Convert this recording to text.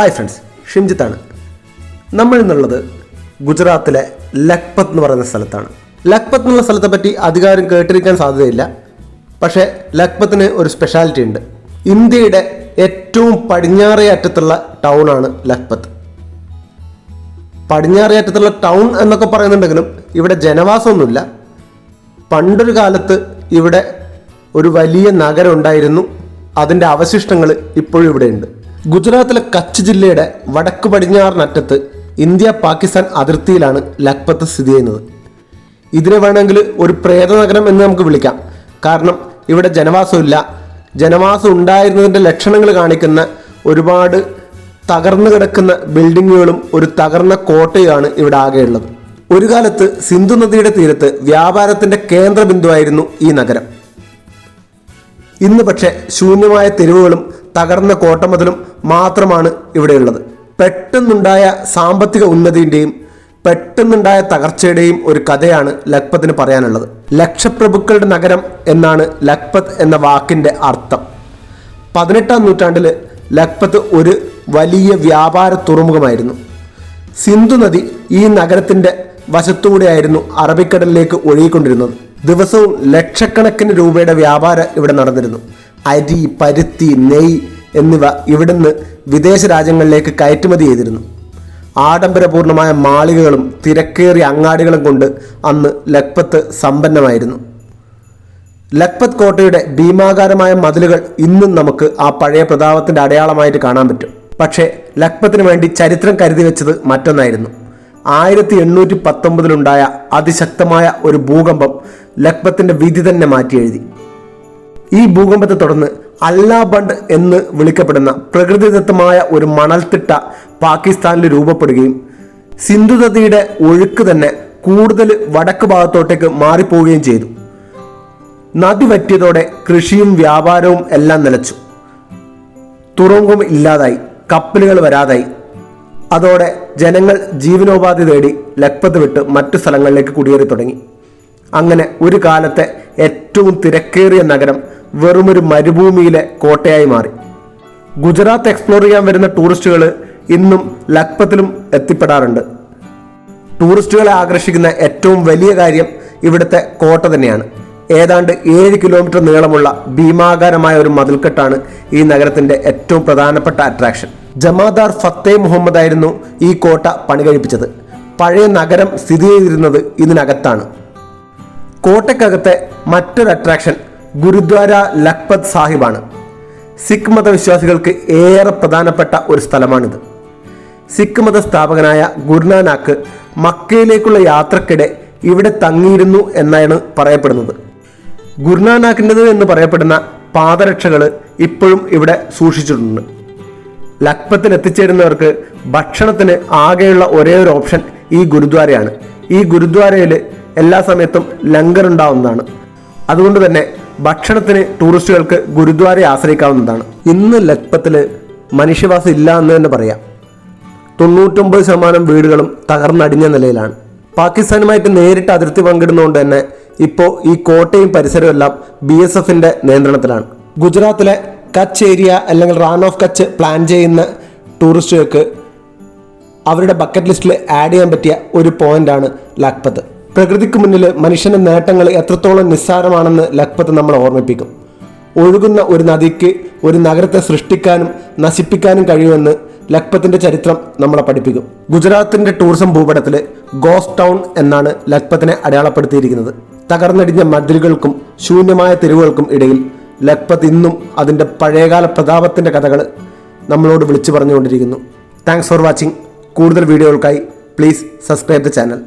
Hi friends ഷിംജിത്താണ്. നമ്മൾ ഇന്നുള്ളത് ഗുജറാത്തിലെ ലഖ്പത് എന്ന് പറയുന്ന സ്ഥലത്താണ്. ലഖ്പത് എന്നുള്ള സ്ഥലത്തെ പറ്റി അധികാരം കേട്ടിരിക്കാൻ സാധ്യതയില്ല. പക്ഷേ ലഖ്പത്തിന് ഒരു സ്പെഷ്യാലിറ്റി ഉണ്ട്. ഇന്ത്യയുടെ ഏറ്റവും പടിഞ്ഞാറേ അറ്റത്തുള്ള ടൗണാണ് ലഖ്പത്ത് പടിഞ്ഞാറേ അറ്റത്തുള്ള ടൗൺ എന്നൊക്കെ പറയുന്നുണ്ടെങ്കിലും ഇവിടെ ജനവാസമൊന്നുമില്ല. പണ്ടൊരു കാലത്ത് ഇവിടെ ഒരു വലിയ നഗരം ഉണ്ടായിരുന്നു. അതിന്റെ അവശിഷ്ടങ്ങൾ ഇപ്പോഴും ഇവിടെയുണ്ട്. ഗുജറാത്തിലെ കച്ച് ജില്ലയുടെ വടക്ക് പടിഞ്ഞാറിനറ്റത്ത് ഇന്ത്യ പാകിസ്ഥാൻ അതിർത്തിയിലാണ് ലഖ്പത്ത് സ്ഥിതി ചെയ്യുന്നത്. ഇതിനെ വേണമെങ്കിൽ ഒരു പ്രേത നഗരം എന്ന് നമുക്ക് വിളിക്കാം. കാരണം ഇവിടെ ജനവാസമില്ല. ജനവാസം ഉണ്ടായിരുന്നതിന്റെ ലക്ഷണങ്ങൾ കാണിക്കുന്ന ഒരുപാട് തകർന്നു കിടക്കുന്ന ബിൽഡിങ്ങുകളും ഒരു തകർന്ന കോട്ടയുമാണ് ഇവിടെ ആകെയുള്ളത്. ഒരു കാലത്ത് സിന്ധു നദിയുടെ തീരത്ത് വ്യാപാരത്തിന്റെ കേന്ദ്ര ബിന്ദുവായിരുന്നു ഈ നഗരം. ഇന്ന് പക്ഷേ ശൂന്യമായ തെരുവുകളും തകർന്ന കോട്ടമതിലും മാത്രമാണ് ഇവിടെയുള്ളത്. പെട്ടെന്നുണ്ടായ സാമ്പത്തിക ഉന്നതിന്റെയും പെട്ടെന്നുണ്ടായ തകർച്ചയുടെയും ഒരു കഥയാണ് ലഖ്പത്തിന് പറയാനുള്ളത്. ലക്ഷപ്രഭുക്കളുടെ നഗരം എന്നാണ് ലഖ്പത് എന്ന വാക്കിന്റെ അർത്ഥം. പതിനെട്ടാം നൂറ്റാണ്ടിൽ ലഖ്പത്ത് ഒരു വലിയ വ്യാപാര തുറമുഖമായിരുന്നു. സിന്ധു നദി ഈ നഗരത്തിന്റെ വശത്തൂടെയായിരുന്നു അറബിക്കടലിലേക്ക് ഒഴുകിക്കൊണ്ടിരുന്നത്. ദിവസവും ലക്ഷക്കണക്കിന് രൂപയുടെ വ്യാപാരം ഇവിടെ നടന്നിരുന്നു. അരി പരുത്തി നെയ് എന്നിവ ഇവിടുന്ന് വിദേശ രാജ്യങ്ങളിലേക്ക് കയറ്റുമതി ചെയ്തിരുന്നു. ആഡംബരപൂർണമായ മാളികകളും തിരക്കേറിയ അങ്ങാടികളും കൊണ്ട് അന്ന് ലഖ്പത്ത് സമ്പന്നമായിരുന്നു. ലഖ്പത് കോട്ടയുടെ ഭീമാകാരമായ മതിലുകൾ ഇന്നും നമുക്ക് ആ പഴയ പ്രതാപത്തിന്റെ അടയാളമായിട്ട് കാണാൻ പറ്റും. പക്ഷേ ലഖ്പത്തിന് വേണ്ടി ചരിത്രം കരുതി വെച്ചത് മറ്റൊന്നായിരുന്നു. ആയിരത്തി എണ്ണൂറ്റി പത്തൊമ്പതിലുണ്ടായ അതിശക്തമായ ഒരു ഭൂകമ്പം ലഖ്പത്തിന്റെ വിധി തന്നെ മാറ്റി എഴുതി ഈ ഭൂകമ്പത്തെ തുടർന്ന് അല്ലാബണ്ട് എന്ന് വിളിക്കപ്പെടുന്ന പ്രകൃതിദത്തമായ ഒരു മണൽത്തിട്ട പാകിസ്ഥാനിൽ രൂപപ്പെടുകയും സിന്ധു നദിയുടെ ഒഴുക്ക് തന്നെ കൂടുതൽ വടക്ക് ഭാഗത്തോട്ടേക്ക് മാറിപ്പോവുകയും ചെയ്തു. നദി വറ്റിയതോടെ കൃഷിയും വ്യാപാരവും എല്ലാം നിലച്ചു. തുറങ്കും ഇല്ലാതായി കപ്പലുകൾ വരാതായി. അതോടെ ജനങ്ങൾ ജീവനോപാധി തേടി ലക്പത് വിട്ട് മറ്റു സ്ഥലങ്ങളിലേക്ക് കുടിയേറി തുടങ്ങി. അങ്ങനെ ഒരു കാലത്തെ ഏറ്റവും തിരക്കേറിയ നഗരം വെറുമൊരു മരുഭൂമിയിലെ കോട്ടയായി മാറി. ഗുജറാത്ത് എക്സ്പ്ലോർ ചെയ്യാൻ വരുന്ന ടൂറിസ്റ്റുകൾ ഇന്നും ലക്പത്തിലും എത്തിപ്പെടാറുണ്ട്. ടൂറിസ്റ്റുകളെ ആകർഷിക്കുന്ന ഏറ്റവും വലിയ കാര്യം ഇവിടുത്തെ കോട്ട തന്നെയാണ്. ഏതാണ്ട് ഏഴ് കിലോമീറ്റർ നീളമുള്ള ഭീമാകാരമായ ഒരു മതിൽക്കെട്ടാണ് ഈ നഗരത്തിന്റെ ഏറ്റവും പ്രധാനപ്പെട്ട അട്രാക്ഷൻ ജമാദാർ ഫത്തേ മുഹമ്മദ് ആയിരുന്നു ഈ കോട്ട പണി കഴിപ്പിച്ചത് പഴയ നഗരം സ്ഥിതി ചെയ്തിരുന്നത് ഇതിനകത്താണ്. കോട്ടയ്ക്കകത്തെ മറ്റൊരു അട്രാക്ഷൻ ഗുരുദ്വാര ലഖ്പത് സാഹിബാണ്. സിഖ് മതവിശ്വാസികൾക്ക് ഏറെ പ്രധാനപ്പെട്ട ഒരു സ്ഥലമാണിത്. സിഖ് മത സ്ഥാപകനായ ഗുരുനാനാക്ക് മക്കയിലേക്കുള്ള യാത്രക്കിടെ ഇവിടെ തങ്ങിയിരുന്നു എന്നാണ് പറയപ്പെടുന്നത്. ഗുരുനാനാക്കിന്റെത് എന്ന് പറയപ്പെടുന്ന പാദരക്ഷകൾ ഇപ്പോഴും ഇവിടെ സൂക്ഷിച്ചിട്ടുണ്ട്. ലഖ്പത്തിൽ എത്തിച്ചേരുന്നവർക്ക് ഭക്ഷണത്തിന് ആകെയുള്ള ഒരേ ഒരു ഓപ്ഷൻ ഈ ഗുരുദ്വാരയാണ്. ഈ ഗുരുദ്വാരയിൽ എല്ലാ സമയത്തും ലങ്കർ ഉണ്ടാവുന്നതാണ്. അതുകൊണ്ട് തന്നെ ഭക്ഷണത്തിന് ടൂറിസ്റ്റുകൾക്ക് ഗുരുദ്വാരയെ ആശ്രയിക്കാവുന്നതാണ്. ഇന്ന് ലക്പത്തിൽ മനുഷ്യവാസം ഇല്ല എന്ന് തന്നെ പറയാം. തൊണ്ണൂറ്റൊമ്പത് ശതമാനം വീടുകളും തകർന്നടിഞ്ഞ നിലയിലാണ്. പാകിസ്ഥാനുമായിട്ട് നേരിട്ട് അതിർത്തി പങ്കിടുന്നതുകൊണ്ട് തന്നെ ഇപ്പോൾ ഈ കോട്ടയും പരിസരവും എല്ലാം ബി എസ് എഫിന്റെ നിയന്ത്രണത്തിലാണ്. ഗുജറാത്തിലെ കച്ച് ഏരിയ അല്ലെങ്കിൽ റാൻ ഓഫ് കച്ച് പ്ലാൻ ചെയ്യുന്ന ടൂറിസ്റ്റുകൾക്ക് അവരുടെ ബക്കറ്റ് ലിസ്റ്റിൽ ആഡ് ചെയ്യാൻ പറ്റിയ ഒരു പോയിന്റാണ് ലഖ്പത്ത് പ്രകൃതിക്ക് മുന്നിൽ മനുഷ്യന്റെ നേട്ടങ്ങൾ എത്രത്തോളം നിസ്സാരമാണെന്ന് ലഖ്പത്ത് നമ്മളെ ഓർമ്മിപ്പിക്കും. ഒഴുകുന്ന ഒരു നദിക്ക് ഒരു നഗരത്തെ സൃഷ്ടിക്കാനും നശിപ്പിക്കാനും കഴിയുമെന്ന് ലഖ്പത്തിന്റെ ചരിത്രം നമ്മളെ പഠിപ്പിക്കും. ഗുജറാത്തിന്റെ ടൂറിസം ഭൂപടത്തിൽ ഗോസ്റ്റ് ടൗൺ എന്നാണ് ലഖ്പത്തിനെ അടയാളപ്പെടുത്തിയിരിക്കുന്നത്. തകർന്നടിഞ്ഞ മതിലുകൾക്കും ശൂന്യമായ തെരുവുകൾക്കും ഇടയിൽ ലഖ്പത്ത് ഇന്നും അതിന്റെ പഴയകാല പ്രതാപത്തിന്റെ കഥകൾ നമ്മളോട് വിളിച്ചു പറഞ്ഞുകൊണ്ടിരിക്കുന്നു. താങ്ക്സ് ഫോർ വാച്ചിങ് കൂടുതൽ വീഡിയോകൾക്കായി പ്ലീസ് സബ്സ്ക്രൈബ് ദ ചാനൽ